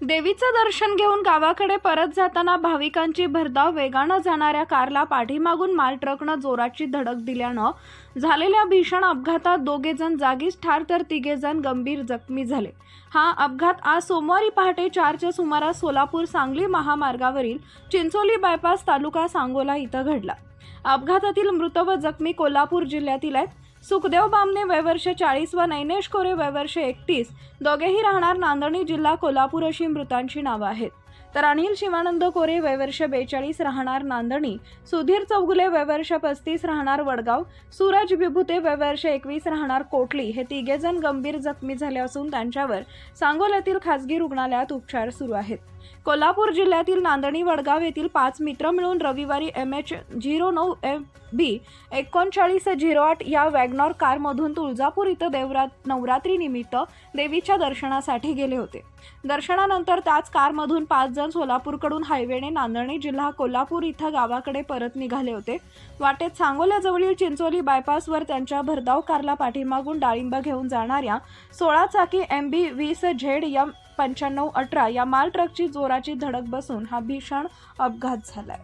देवीचं दर्शन घेऊन गावाकडे परत जाताना भाविकांची भरधाव वेगानं जाणाऱ्या कारला पाठीमागून माल ट्रकनं जोराची धडक दिल्यानं झालेल्या भीषण अपघातात दोघे जण जागीच ठार तर तिघे जण गंभीर जखमी झाले. हा अपघात आज सोमवारी पहाटे चारच्या सुमारास सोलापूर सांगली महामार्गावरील चिंचोली बायपास तालुका सांगोला इथं घडला. अपघातातील मृत व जखमी कोल्हापूर जिल्ह्यातील आहेत. सुखदेव बामणे वयवर्ष चाळीस व नैनेश कोरे वयवर्ष एकतीस. दोघेही राहणार नांदणी जिल्हा कोल्हापूर अशी मृतांची नावं आहेत. तर अनिल शिवानंद कोरे वयवर्ष बेचाळीस राहणार नांदणी. सुधीर चौगुले वयवर्ष पस्तीस राहणार वडगाव. सूरज विभुते वयवर्ष एकवीस राहणार कोटली. हे तिघेजण गंभीर जखमी झाले असून त्यांच्यावर सांगोल्यातील खासगी रुग्णालयात उपचार सुरू आहेत. कोल्हापूर जिल्ह्यातील नांदणी वडगाव येथील पाच मित्र मिळून रविवारी एम एच झिरो नऊ एम बी एकोणचाळीस झिरो आठ या वॅगनॉर कारमधून तुळजापूर इथं देवरात नवरात्रीनिमित्त देवीच्या दर्शनासाठी गेले होते. दर्शनानंतर त्याच कारमधून पाच जण सोलापूरकडून हायवेने नांदणी जिल्हा कोल्हापूर इथं गावाकडे परत निघाले होते. वाटेत सांगोल्याजवळील चिंचोली बायपासवर त्यांच्या भरधाव कारला पाठीमागून डाळिंब घेऊन जाणाऱ्या सोळा चाकी एम बी वीस झेड यम पंच्याण्णव अठरा या माल ट्रकची जोराची धडक बसून हा भीषण अपघात झालाय.